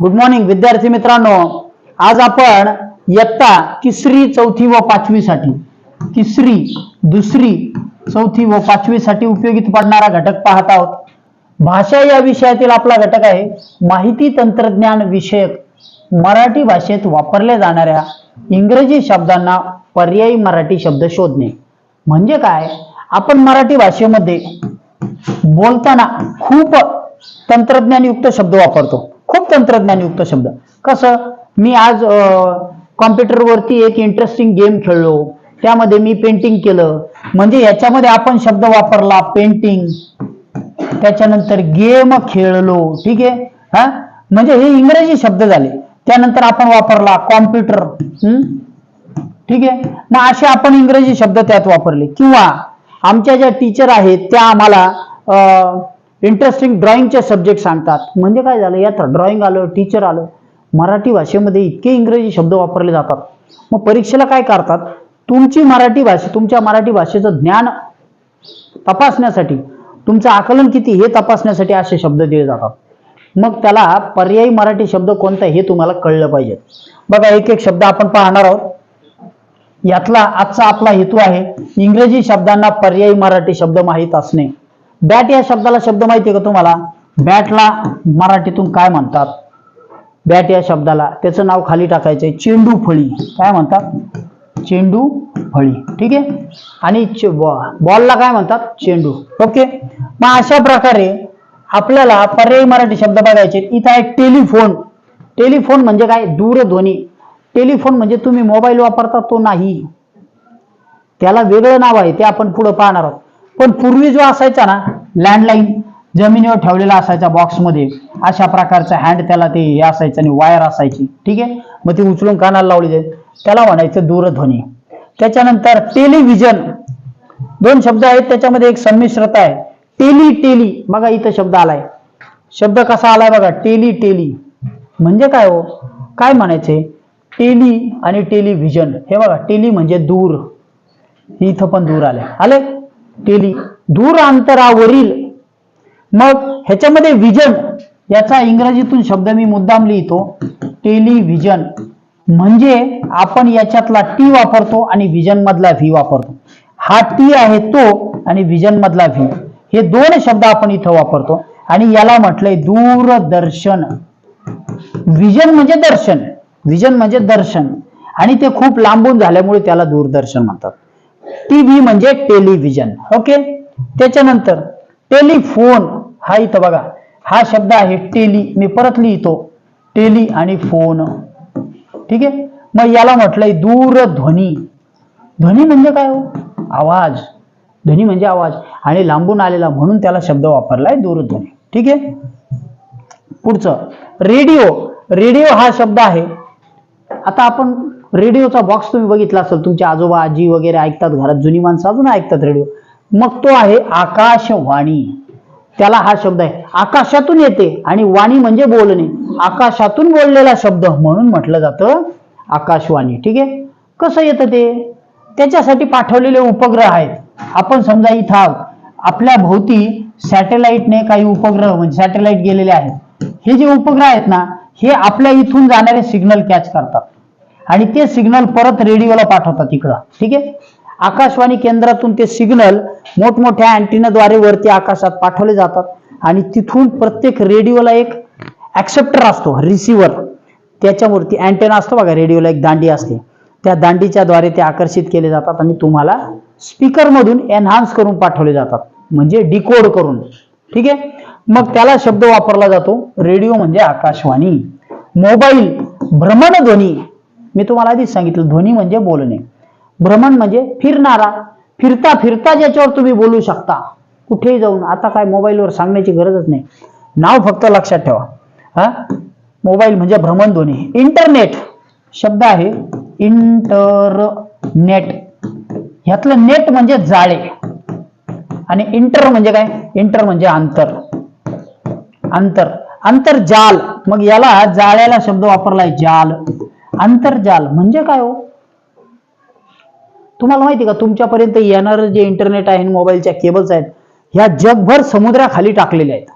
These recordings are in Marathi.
गुड मॉर्निंग विद्यार्थी मित्रांनो. आज आपण इयत्ता तिसरी चौथी व पाचवी साठी तिसरी दुसरी चौथी व पाचवी साठी उपयोगी पडणारा घटक पाहत आहोत. भाषा या विषयातील आपला घटक आहे माहिती तंत्रज्ञान विषयक. मराठी भाषेत वापरल्या जाणाऱ्या इंग्रजी शब्दांना पर्यायी मराठी शब्द शोधणे. म्हणजे काय? आपण मराठी भाषेमध्ये बोलताना खूप तंत्रज्ञानयुक्त शब्द वापरतो. खूप तंत्रज्ञानयुक्त शब्द. कसं? मी आज कॉम्प्युटरवरती एक इंटरेस्टिंग गेम खेळलो. त्यामध्ये मी पेंटिंग केलं. म्हणजे याच्यामध्ये आपण शब्द वापरला पेंटिंग त्याच्यानंतर गेम खेळलो. ठीक आहे? हा? म्हणजे हे इंग्रजी शब्द झाले. त्यानंतर आपण वापरला कॉम्प्युटर ठीक आहे? मग असे आपण इंग्रजी शब्द त्यात वापरले. किंवा आमच्या ज्या टीचर आहेत त्या आम्हाला इंटरेस्टिंग ड्रॉइंगचे सब्जेक्ट सांगतात. म्हणजे काय झालं? यात ड्रॉइंग आलं टीचर आलं. मराठी भाषेमध्ये इतके इंग्रजी शब्द वापरले जातात. मग परीक्षेला काय करतात? तुमची मराठी भाषा तुमच्या मराठी भाषेचं ज्ञान तपासण्यासाठी तुमचं आकलन किती हे तपासण्यासाठी असे शब्द दिले जातात. मग त्याला पर्यायी मराठी शब्द कोणता हे तुम्हाला कळलं पाहिजे. बघा एक एक शब्द आपण पाहणार आहोत. यातला आजचा आपला हेतू आहे इंग्रजी शब्दांना पर्यायी मराठी शब्द माहीत असणे. बॅट या शब्दाला शब्द माहिती आहे का तुम्हाला? बॅटला मराठीतून काय म्हणतात? बॅट या शब्दाला त्याचं नाव खाली टाकायचंय चेंडू फळी. काय म्हणतात? चेंडू फळी. ठीक आहे? आणि बॉलला काय म्हणतात? चेंडू. ओके? मग अशा प्रकारे आपल्याला पर्यायी मराठी शब्द बघायचे. इथं आहे टेलिफोन. टेलिफोन म्हणजे काय? दूरध्वनी. टेलिफोन म्हणजे तुम्ही मोबाईल वापरता तो नाही. त्याला वेगळं नाव आहे ते आपण पुढे पाहणार आहोत. पण पूर्वी जो असायचा ना लँडलाईन जमिनीवर ठेवलेला असायचा बॉक्समध्ये अशा प्रकारचा हँड त्याला ते हे असायचं आणि वायर असायची. ठीक आहे? मग ती उचलून कानाला लावली जाईल त्याला म्हणायचं दूरध्वनी. त्याच्यानंतर टेलिव्हिजन दोन शब्द आहेत त्याच्यामध्ये एक संमिश्रता आहे. टेली टेली बघा इथं शब्द आलाय. शब्द कसा आलाय बघा टेली टेली म्हणजे काय हो? काय म्हणायचे? टेली आणि टेलिव्हिजन हे बघा टेली म्हणजे दूर. इथं पण दूर आले आले टेली दूर अंतरावरील. मग ह्याच्यामध्ये विजन याचा इंग्रजीतून शब्द मी मुद्दाम लिहितो टेलिव्हिजन म्हणजे आपण याच्यातला टी वापरतो आणि विजन मधला व्ही वापरतो. हा टी आहे तो आणि विजन मधला व्ही हे दोन शब्द आपण इथं वापरतो. आणि याला म्हटलंय दूरदर्शन. विजन म्हणजे दर्शन. विजन म्हणजे दर्शन. आणि ते खूप लांबून झाल्यामुळे त्याला दूरदर्शन म्हणतात. टीव्ही म्हणजे टेलिव्हिजन. ओके? त्याच्यानंतर टेलिफोन हा इथं बघा. हा शब्द आहे टेली. मी परत लिहितो. टेली आणि फोन. ठीक आहे? मग याला म्हटलंय दूरध्वनी. ध्वनी म्हणजे काय हो? आवाज. ध्वनी म्हणजे आवाज. आणि लांबून आलेला म्हणून त्याला शब्द वापरलाय दूरध्वनी. ठीक आहे? पुढचं. रेडिओ. रेडिओ हा शब्द आहे. आता आपण रेडिओचा बॉक्स तुम्ही बघितला असेल तुमचे आजोबा आजी वगैरे ऐकतात घरात जुनी माणसं अजून ऐकतात रेडिओ. मग तो आहे आकाशवाणी. त्याला हा शब्द आहे आकाशातून येते आणि वाणी म्हणजे बोलणे. आकाशातून बोललेला शब्द म्हणून म्हटलं जातं आकाशवाणी. ठीक आहे? कसं येतं ते? त्याच्यासाठी पाठवलेले उपग्रह आहेत. आपण समजा इथं आहोत. आपल्या भोवती सॅटेलाइटने काही उपग्रह म्हणजे सॅटेलाइट गेलेले आहेत. हे जे उपग्रह आहेत ना हे आपल्या इथून जाणारे सिग्नल कॅच करतात. आणि ते सिग्नल परत रेडिओला पाठवतात इकडं. ठीक आहे? आकाशवाणी केंद्रातून ते सिग्नल मोठमोठ्या अँटीनाद्वारे वरती आकाशात पाठवले जातात. आणि तिथून प्रत्येक रेडिओला एक ऍक्सेप्टर असतो रिसिव्हर त्याच्यावरती अँटेना असतो बघा रेडिओला एक दांडी असते. त्या दांडीच्या द्वारे ते आकर्षित केले जातात आणि तुम्हाला स्पीकरमधून एनहान्स करून पाठवले जातात. म्हणजे डिकोड करून. ठीक आहे? मग त्याला शब्द वापरला जातो रेडिओ म्हणजे आकाशवाणी. मोबाईल भ्रमणध्वनी. मी तुम्हाला आधीच सांगितलं ध्वनी म्हणजे बोलणे. भ्रमण म्हणजे फिरणारा. फिरता फिरता ज्याच्यावर तुम्ही बोलू शकता. कुठेही जाऊन. आता काय मोबाईलवर सांगण्याची गरजच नाही. नाव फक्त लक्षात ठेवा. हा? मोबाईल म्हणजे भ्रमणध्वनी इंटरनेट. शब्द आहे इंटरनेट. ह्यातलं नेट म्हणजे जाळे. आणि इंटर म्हणजे काय? इंटर म्हणजे अंतर. अंतर. आंतरजाल मग याला जाळ्याला शब्द वापरलाय जाल. आंतरजाल म्हणजे काय हो? तुम्हाला माहिती का? तुमच्यापर्यंत येणार जे इंटरनेट आहे मोबाईलच्या केबल्स आहेत ह्या जगभर समुद्राखाली टाकलेल्या आहेत.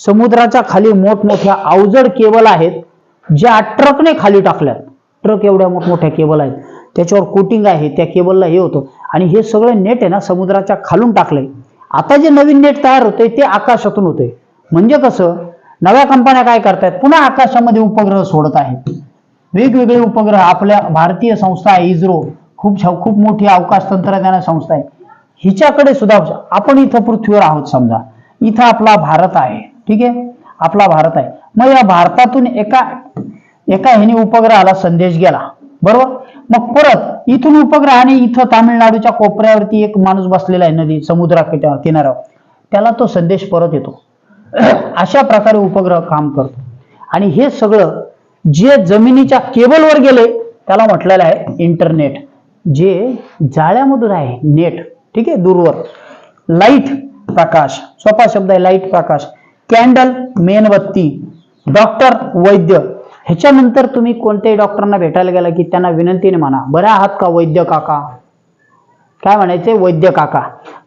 समुद्राच्या खाली मोठमोठ्या अवजड केबल आहेत ज्या ट्रकने खाली टाकल्यात ट्रक एवढ्या मोठमोठ्या केबल आहेत. त्याच्यावर कोटिंग आहे त्या केबलला हे होतं. आणि हे सगळं नेट आहे ना समुद्राच्या खालून टाकलंय आता जे नवीन नेट तयार होतंय ते आकाशातून होतंय. म्हणजे कसं? नव्या कंपन्या काय करतायत? पुन्हा आकाशामध्ये उपग्रह सोडत आहेत. वेगवेगळे उपग्रह आपल्या भारतीय संस्था आहे इस्रो खूप खूप मोठी अवकाश तंत्रज्ञान संस्था आहे. हिच्याकडे सुद्धा आपण इथं पृथ्वीवर आहोत समजा. इथं आपला भारत आहे ठीक आहे? आपला भारत आहे. मग या भारतातून एका एका ह्याने उपग्रहाला संदेश गेला बरोबर? मग परत इथून उपग्रहाने इथं तामिळनाडूच्या कोपऱ्यावरती एक माणूस बसलेला आहे नदी समुद्रा किनाऱ्यावर. त्याला तो संदेश परत येतो. अशा प्रकारे उपग्रह काम करतो. आणि हे सगळं जे जमिनीच्या केबलवर गेले त्याला म्हटलेलं आहे इंटरनेट जे जाळ्यामधून आहे नेट ठीक आहे? दूरवर. लाइट प्रकाश. सोपा शब्द आहे लाइट प्रकाश. कॅन्डल मेणबत्ती. डॉक्टर वैद्य. ह्याच्यानंतर तुम्ही कोणत्याही डॉक्टरांना भेटायला गेला की त्यांना विनंतीने म्हणा बऱ्या आहात का वैद्य काका? काय म्हणायचे? वैद्य काका.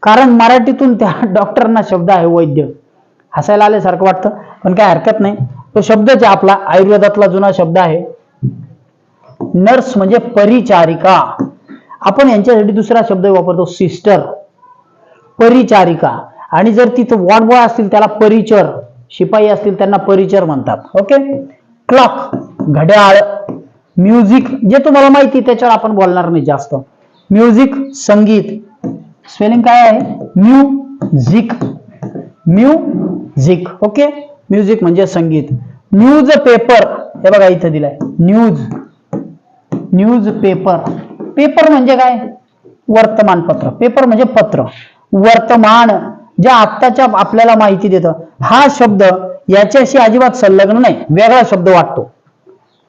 कारण मराठीतून त्या डॉक्टरांना शब्द आहे वैद्य. हसायला आल्यासारखं वाटतं पण काय हरकत नाही. तो शब्दच आहे आपला. आयुर्वेदातला जुना शब्द आहे. नर्स म्हणजे परिचारिका. आपण यांच्यासाठी दुसरा शब्द वापरतो सिस्टर. परिचारिका. आणि जर तिथं वॉर्ड बॉय असतील त्याला परिचर. शिपाई असतील त्यांना परिचर म्हणतात. ओके? क्लॉक घड्याळ म्युझिक जे तुम्हाला माहिती त्याच्यावर आपण बोलणार नाही जास्त. म्युझिक संगीत. स्पेलिंग काय आहे? म्युझिक. म्युझिक. ओके? म्युझिक म्हणजे संगीत. Newspaper. हे बघा इथं दिलाय. न्यूज. News paper. पेपर म्हणजे काय? वर्तमानपत्र. पेपर म्हणजे पत्र. वर्तमान ज्या आत्ताच्या आपल्याला माहिती देतं हा शब्द याच्याशी अजिबात संलग्न नाही. वेगळा शब्द वाटतो.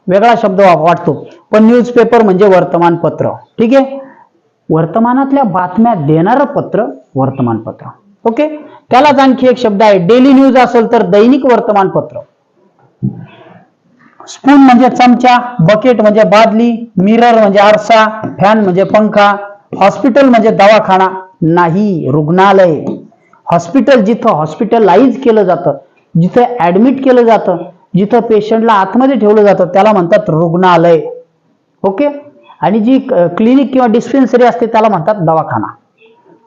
वेगळा शब्द वाटतो. पण न्यूजपेपर म्हणजे वर्तमानपत्र. ठीक आहे? वर्तमानातल्या बातम्या देणारं पत्र वर्तमानपत्र. ओके? त्यालाच आणखी एक शब्द आहे. डेली न्यूज असेल तर दैनिक वर्तमानपत्र. स्पून म्हणजे चमचा बकेट म्हणजे बादली मिरर म्हणजे आरसा फॅन म्हणजे पंखा हॉस्पिटल म्हणजे दवाखाना नाही रुग्णालय. हॉस्पिटल जिथं हॉस्पिटलाइज केलं जातं जिथं ऍडमिट केलं जातं जिथं पेशंटला आतमध्ये ठेवलं जातं त्याला म्हणतात रुग्णालय. ओके आणि जी क्लिनिक किंवा डिस्पेन्सरी असते त्याला म्हणतात दवाखाना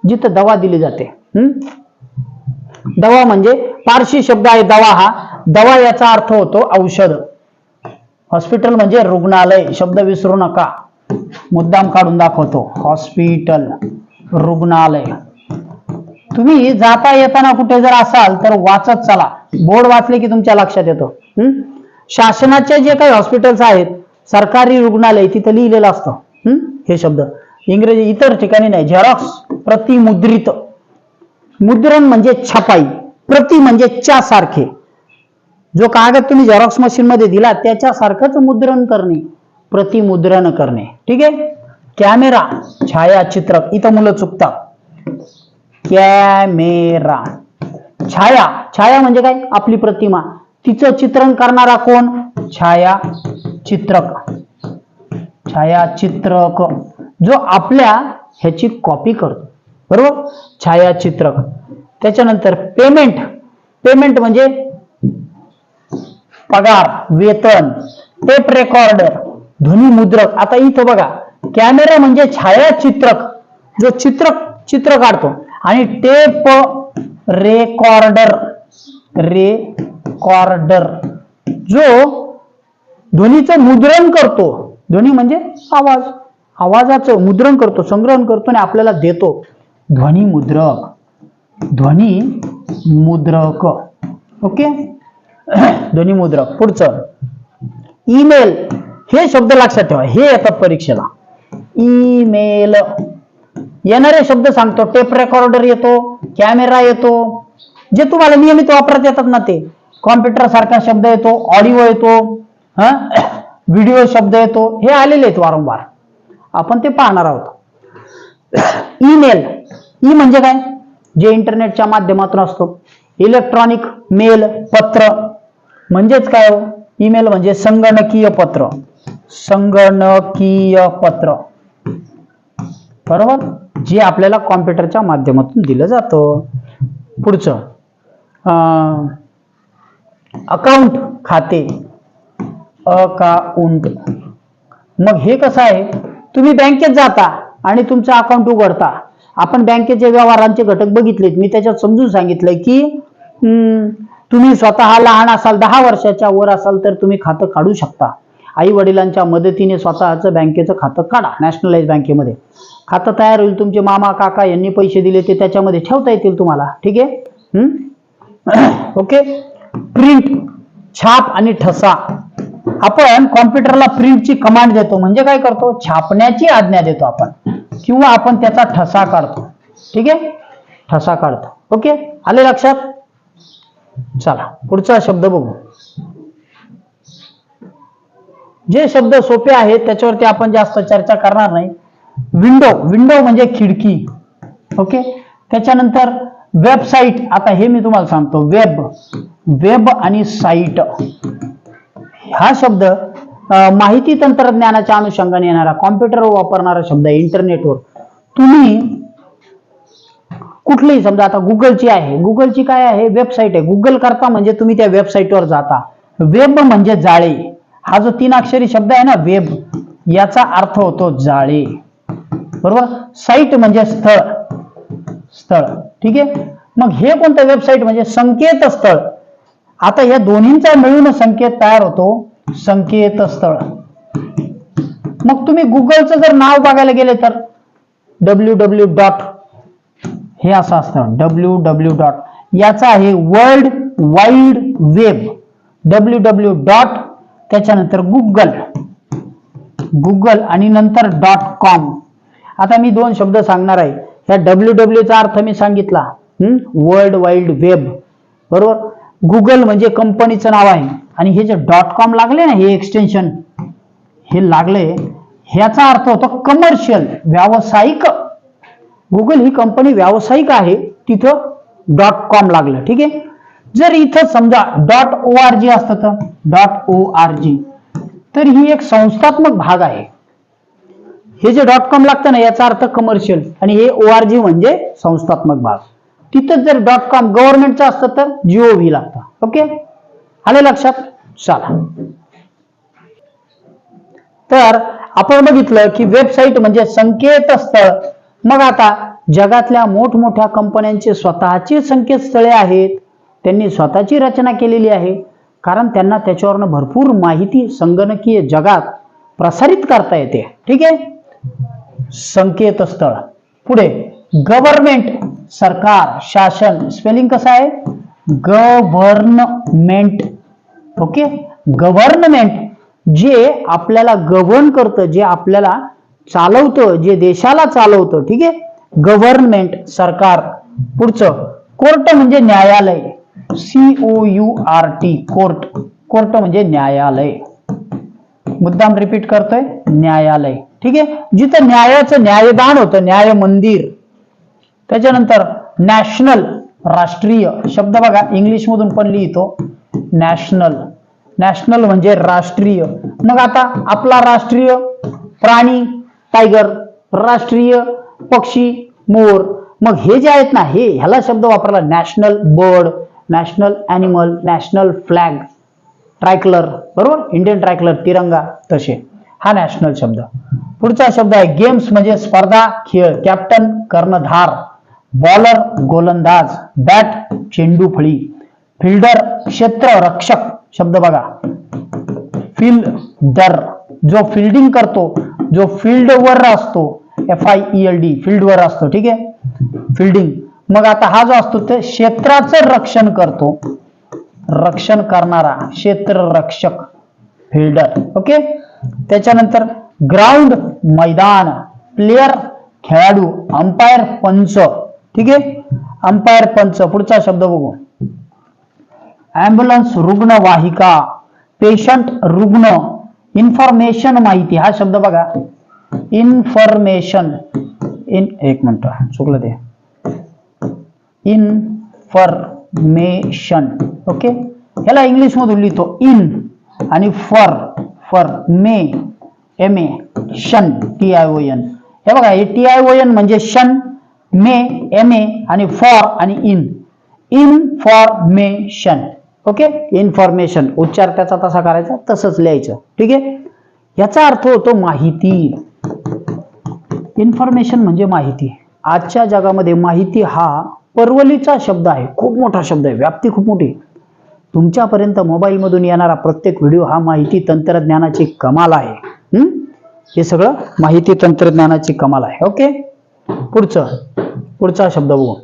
जिथं दवा दिली जाते. हम्म? दवा म्हणजे पारशी शब्द आहे दवा हा. दवा याचा अर्थ होतो औषध. हॉस्पिटल म्हणजे रुग्णालय. शब्द विसरू नका. मुद्दाम काढून दाखवतो. हॉस्पिटल रुग्णालय. तुम्ही जाता येताना कुठे जर असाल तर वाचत चला. बोर्ड वाचले की तुमच्या लक्षात येतो. शासनाचे जे काही हॉस्पिटल्स आहेत सरकारी रुग्णालय तिथं लिहिलेलं असतं. हे? शब्द. इंग्रजी इतर ठिकाणी नाही. झेरॉक्स प्रतिमुद्रित. मुद्रण म्हणजे छपाई प्रति म्हणजे च्या सारखे जो कागद तुम्ही झेरॉक्स मशीन मध्ये दिला त्याच्यासारखंच मुद्रण करणे प्रतिमुद्रण करणे. ठीक आहे? कॅमेरा छायाचित्रक इथं मुलं चुकतात. कॅमेरा. छाया छाया म्हणजे काय? आपली प्रतिमा. तिचं चित्रण करणारा कोण? छाया चित्रक छायाचित्रक. जो आपल्या ह्याची कॉपी करतो. बरोबर? छायाचित्रक त्याच्यानंतर पेमेंट पेमेंट म्हणजे पगार वेतन टेप रेकॉर्डर ध्वनी मुद्रक. आता इथं बघा कॅमेरा म्हणजे छायाचित्रक. जो चित्र चित्र काढतो. आणि टेप रेकॉर्डर रेकॉर्डर जो ध्वनीचं मुद्रण करतो. ध्वनी म्हणजे आवाज. आवाजाचं मुद्रण करतो संग्रहण करतो आणि आपल्याला देतो. ध्वनिमुद्रक ध्वनिमुद्रक ध्वनी मुद्रक. ओके ध्वनिमुद्रक पुढचं. ईमेल हे शब्द लक्षात ठेवा. हे येतात परीक्षेला. ईमेल येणारे शब्द सांगतो. टेप रेकॉर्डर येतो. कॅमेरा येतो. जे तुम्हाला नियमित वापरत येतात ना ते. कॉम्प्युटर सारखा शब्द येतो. ऑडिओ येतो. हा? व्हिडिओ शब्द येतो. हे आलेले आहेत वारंवार. आपण ते पाहणार आहोत. ईमेल ई म्हणजे काय? जे इंटरनेटच्या माध्यमातून असतो. इलेक्ट्रॉनिक मेल पत्र. म्हणजेच काय हो? ईमेल म्हणजे संगणकीय पत्र. संगणकीय पत्र. बरोबर? जे आपल्याला कॉम्प्युटरच्या माध्यमातून दिलं जातं. पुढचं. अं, अकाउंट खाते. अकाउंट. मग हे कसं आहे? तुम्ही बँकेत जाता आणि तुमचं अकाउंट उघडता. आपण बँकेचे व्यवहारांचे घटक बघितलेत. मी त्याच्यात समजून सांगितलंय की हम्म, तुम्ही स्वतः लहान असाल दहा वर्षाच्या वर असाल तर तुम्ही खातं काढू शकता. आई वडिलांच्या मदतीने स्वतःचं बँकेचं खातं काढा नॅशनलाइज बँकेमध्ये. खातं तयार होईल तुमचे मामा काका यांनी पैसे दिले ते त्याच्यामध्ये ठेवता येतील तुम्हाला. ठीक आहे? हम्म? ओके प्रिंट छाप आणि ठसा. आपण कॉम्प्युटरला प्रिंटची कमांड देतो. म्हणजे काय करतो? छापण्याची आज्ञा देतो आपण. किंवा आपण त्याचा ठसा काढतो. ठीक आहे? ठसा काढतो. ओके? आले लक्षात? चला पुढचा शब्द बघू. जे शब्द सोपे आहेत त्याच्यावरती आपण जास्त चर्चा करणार नाही. विंडो विंडो म्हणजे खिडकी. ओके? त्याच्यानंतर वेबसाईट आता हे मी तुम्हाला सांगतो. वेब वेब आणि साईट हा शब्द माहिती तंत्रज्ञानाच्या अनुषंगाने येणारा कॉम्प्युटरवर वापरणारा शब्द आहे इंटरनेटवर तुम्ही कुठलीही समजा आता गुगलची आहे. गुगलची काय आहे? वेबसाईट आहे. गुगल करता म्हणजे तुम्ही त्या वेबसाईटवर जाता. वेब म्हणजे जाळे. हा जो तीन अक्षरी शब्द आहे ना वेब याचा अर्थ होतो जाळे. बरोबर? साईट म्हणजे स्थळ. स्थळ. ठीक आहे? मग हे कोणतं वेबसाईट म्हणजे संकेतस्थळ. आता या दोन्हींचा मिळून संकेत तयार होतो संकेतस्थळ. मग तुम्ही गुगलचं जर नाव बघायला गेले तर डब्ल्यू डब्ल्यू डॉट हे असं असतं डब्ल्यू डब्ल्यू डॉट याचा आहे world wide web W W dot त्याच्यानंतर गुगल. गुगल आणि नंतर डॉट कॉम आता मी दोन शब्द सांगणार आहे. या डब्ल्यू डब्ल्यूचा अर्थ मी सांगितला. वर्ल्ड वाईड वेब बरोबर? गुगल म्हणजे कंपनीचं नाव आहे. आणि हे जे डॉट कॉम लागले ना हे एक्सटेन्शन हे लागले ह्याचा अर्थ होतो कमर्शियल व्यावसायिक. गुगल ही कंपनी व्यावसायिक आहे तिथं डॉट कॉम लागलं ठीक आहे? जर इथं समजा डॉट ओ आर जी असतं तर डॉट ओ आर जी तर ही एक संस्थात्मक भाग आहे. हे जे डॉट कॉम लागतं ना याचा अर्थ कमर्शियल आणि हे ओ आर जी म्हणजे संस्थात्मक भाग. तिथं जर डॉट कॉम गव्हर्नमेंटचं असतं तर जिओ व्ही लागतं. ओके आले लक्षात? चला. तर आपण बघितलं की वेबसाईट म्हणजे संकेतस्थळ. मग आता जगातल्या मोठमोठ्या कंपन्यांचे स्वतःची संकेतस्थळे आहेत. त्यांनी स्वतःची रचना केलेली आहे. कारण त्यांना त्याच्यावरनं भरपूर माहिती संगणकीय जगात प्रसारित करता येते. ठीक आहे? संकेतस्थळ. पुढे. गव्हर्नमेंट सरकार शासन स्पेलिंग कसं आहे? गव्हर्नमेंट. ओके? गव्हर्नमेंट जे आपल्याला गव्हर्न करतं जे आपल्याला चालवतं जे देशाला चालवतं ठीक आहे? गव्हर्नमेंट सरकार. पुढचं कोर्ट म्हणजे न्यायालय. C O U R T court. Court म्हणजे न्यायालय. मुद्दाम रिपीट करतोय न्यायालय. ठीक आहे? जिथं न्यायाचं न्यायदान होतं न्याय मंदिर त्याच्यानंतर नॅशनल राष्ट्रीय शब्द बघा इंग्लिश मधून पण लिहितो. नॅशनल नॅशनल म्हणजे राष्ट्रीय. मग आता आपला राष्ट्रीय प्राणी टायगर राष्ट्रीय पक्षी मोर मग हे जे आहेत ना हे ह्याला शब्द वापरला national bird national animal national flag tricolour बरोबर? इंडियन ट्रायकलर तिरंगा तसे. हा नॅशनल शब्द. पुढचा शब्द आहे गेम्स म्हणजे स्पर्धा खेळ. कॅप्टन कर्णधार. बॉलर गोलंदाज बॅट चेंडू फळी फिल्डर क्षेत्र रक्षक शब्द बघा. फिल्डर जो फिल्डिंग करतो जो फील्डवर असतो F I E L D फील्डवर असतो ठीक आहे? फिल्डिंग मग आता हा जो असतो ते क्षेत्राचं रक्षण करतो. रक्षण करणारा क्षेत्र रक्षक फिल्डर ओके त्याच्यानंतर ग्राउंड मैदान प्लेयर खेळाडू अंपायर पंच. ठीक आहे? अंपायर पंच पुढचा शब्द बघू. ॲम्ब्युलन्स रुग्णवाहिका पेशंट रुग्ण इन्फॉर्मेशन माहिती हा शब्द बघा. इन्फॉर्मेशन इन एक मिनिट चुकलं ते. इन्फॉर्मेशन ओके ह्याला इंग्लिश मधून लिहितो इन आणि for for may M A शन टी आय ओ एन हे बघा हे टी आय ओ एन म्हणजे शन मे एम ए आणि फॉर आणि इन इन्फॉर्मेशन ओके इन्फॉर्मेशन उच्चार त्याचा तसा करायचा तसंच लिहायचं. ठीक? आहे याचा अर्थ होतो माहिती. इन्फॉर्मेशन म्हणजे माहिती. आजच्या जगामध्ये माहिती हा परवलीचा शब्द आहे. खूप मोठा शब्द आहे. व्याप्ती खूप मोठी. तुमच्यापर्यंत मोबाईलमधून येणारा प्रत्येक व्हिडिओ हा माहिती तंत्रज्ञानाची कमाल आहे. हम्म? हे सगळं माहिती तंत्रज्ञानाची कमाल आहे. ओके पुढचं पुढचा शब्द बघू.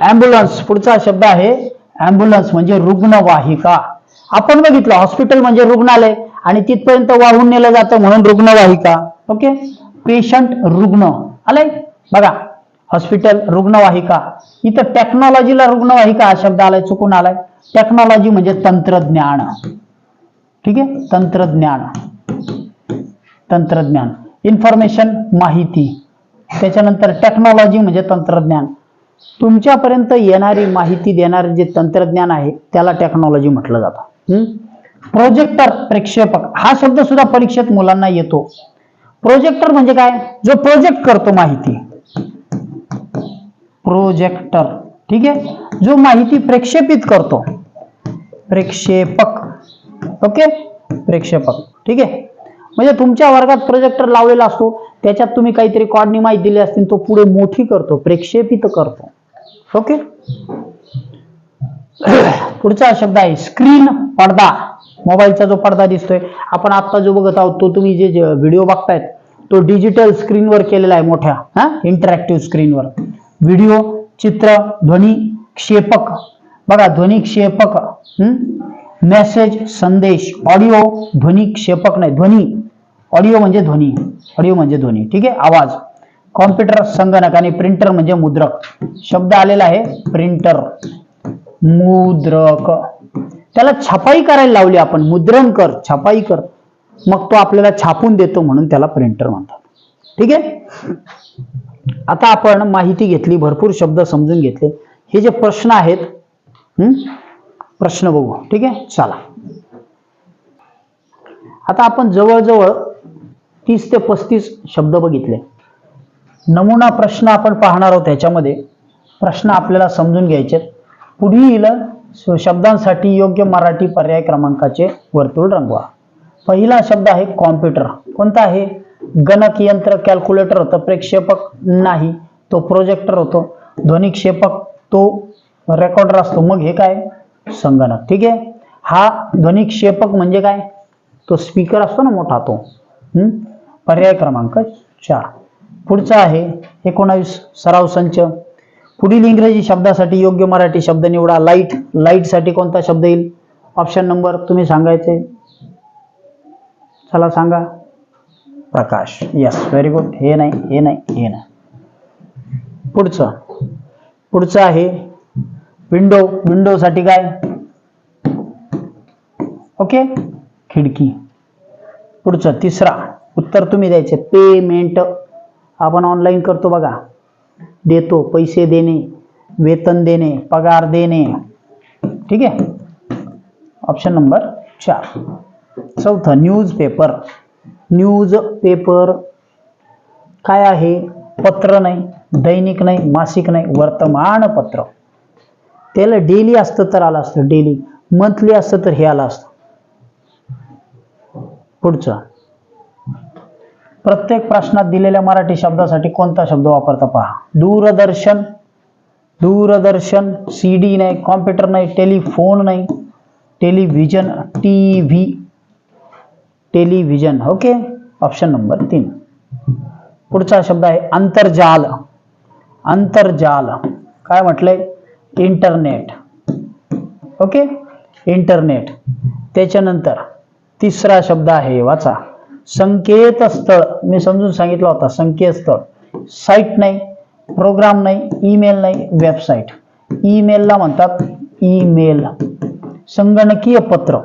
ॲम्ब्युलन्स पुढचा शब्द आहे ॲम्ब्युलन्स म्हणजे रुग्णवाहिका. आपण बघितलं हॉस्पिटल म्हणजे रुग्णालय आणि तिथपर्यंत वाहून नेलं जातं म्हणून रुग्णवाहिका. ओके पेशंट रुग्ण. आलंय? बघा. हॉस्पिटल रुग्णवाहिका. इथं टेक्नॉलॉजीला रुग्णवाहिका हा शब्द आलाय चुकून आलाय. टेक्नॉलॉजी म्हणजे तंत्रज्ञान. ठीक आहे? तंत्रज्ञान. तंत्रज्ञान. इन्फॉर्मेशन माहिती. त्याच्यानंतर टेक्नॉलॉजी म्हणजे तंत्रज्ञान. तुमच्यापर्यंत येणारी माहिती देणारे जे तंत्रज्ञान आहे त्याला टेक्नॉलॉजी म्हटलं जातं. प्रोजेक्टर प्रेक्षेपक हा शब्द सुद्धा परीक्षेत मुलांना येतो. प्रोजेक्टर म्हणजे काय? जो प्रोजेक्ट करतो माहिती. प्रोजेक्टर ठीक आहे? जो माहिती प्रेक्षेपित करतो. प्रेक्षेपक. ओके? प्रेक्षेपक. ठीक आहे? म्हणजे तुमच्या वर्गात प्रोजेक्टर लावलेला असतो त्याच्यात तुम्ही काहीतरी कॉडनी माहिती दिली असतील तो पुढे मोठी करतो प्रेक्षेपित करतो. ओके पुढचा शब्द आहे स्क्रीन पडदा. मोबाईलचा जो पडदा दिसतोय आपण आता जो बघत आहोत तो तुम्ही जे व्हिडिओ बघतायत तो डिजिटल स्क्रीनवर केलेला आहे मोठ्या हा? इंटरॅक्टिव्ह स्क्रीनवर व्हिडिओ चित्र ध्वनी क्षेपक. बघा ध्वनी क्षेपक मेसेज संदेश ऑडिओ ध्वनी क्षेपक नाही ध्वनी. ऑडिओ म्हणजे ध्वनी ऑडिओ म्हणजे ध्वनी. ठीक आहे? आवाज. कॉम्प्युटर संगणक आणि प्रिंटर म्हणजे मुद्रक. शब्द आलेला आहे प्रिंटर. मुद्रक. त्याला छपाई करायला लावली आपण. मुद्रण कर छपाई कर. मग तो आपल्याला छापून देतो म्हणून त्याला प्रिंटर म्हणतात. ठीक आहे? आता आपण माहिती घेतली भरपूर शब्द समजून घेतले. हे जे प्रश्न आहेत हम्म, प्रश्न बघू. ठीक आहे? चला. आता आपण जवळजवळ तीस ते पस्तीस शब्द बघितले. नमुना प्रश्न आपण पाहणार आहोत त्याच्यामध्ये प्रश्न आपल्याला समजून घ्यायचे पुढील शब्दांसाठी योग्य मराठी पर्याय क्रमांकाचे वर्तुळ रंगवा. पहिला शब्द आहे कॉम्प्युटर. कोणता आहे? गणक यंत्र कॅल्क्युलेटर होतं प्रेक्षेपक नाही तो प्रोजेक्टर होतो. ध्वनिक्षेपक तो रेकॉर्डर असतो. मग हे काय? संगणक. ठीक आहे? हा ध्वनिक्षेपक म्हणजे काय? तो स्पीकर असतो ना मोठा तो. हम्म? पर्याय क्रमांक चार. पुढचा आहे एकोणावीस सराव संच. पुढील इंग्रजी शब्दासाठी योग्य मराठी शब्द निवडा. लाइट लाइटसाठी कोणता शब्द येईल? ऑप्शन नंबर तुम्ही सांगायचे. चला सांगा. प्रकाश. यस व्हेरी गुड हे नाही हे नाही हे नाही. पुढचं. पुढचं आहे विंडो विंडो साठी काय? ओके खिडकी. पुढचं तिसरा. उत्तर तुम्ही द्यायचे. पेमेंट आपण ऑनलाईन करतो बघा. देतो पैसे देणे वेतन देणे पगार देणे. ठीक आहे? ऑप्शन नंबर चार. चौथं न्यूज पेपर न्यूज पेपर काय आहे? पत्र नाही दैनिक नाही मासिक नाही वर्तमानपत्र त्याला डेली असतं तर आलं असतं. डेली मंथली असतं तर हे आलं असतं. पुढचं. प्रत्येक प्रश्नात दिलेल्या मराठी शब्दासाठी कोणता शब्द वापरता पहा? दूरदर्शन. दूरदर्शन सी डी नाही कॉम्प्युटर नाही टेलिफोन नाही. Television T V television okay option number तीन. पुढचा शब्द आहे आंतरजाल आंतरजाल काय म्हटलंय? इंटरनेट ओके इंटरनेट त्याच्यानंतर तिसरा शब्द आहे वाचा. संकेतस्थळ. मी समजून सांगितलं होता संकेतस्थळ. साईट नाही प्रोग्राम नाही ईमेल नाही वेबसाईट ईमेलला म्हणतात ईमेल संगणकीय पत्र.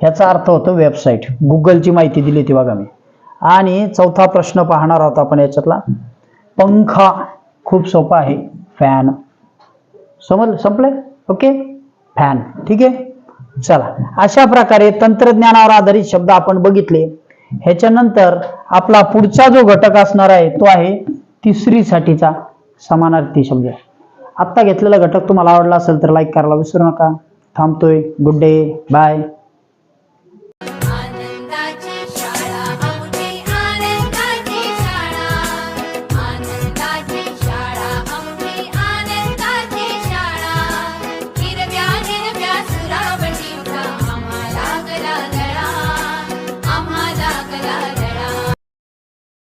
ह्याचा अर्थ होतो वेबसाईट गुगलची माहिती दिली ती बघा मी. आणि चौथा प्रश्न पाहणार आहोत आपण याच्यातला. पंखा. खूप सोपा आहे. फॅन समज संपले ओके? फॅन ठीक आहे? चला. अशा प्रकारे तंत्रज्ञानावर आधारित शब्द आपण बघितले. ह्याच्यानंतर आपला पुढचा जो घटक असणार आहे तो आहे तिसरीसाठीचा समानार्थी शब्द. आत्ता घेतलेला घटक तुम्हाला आवडला असेल तर लाईक करायला विसरू नका. थांबतोय. Good day bye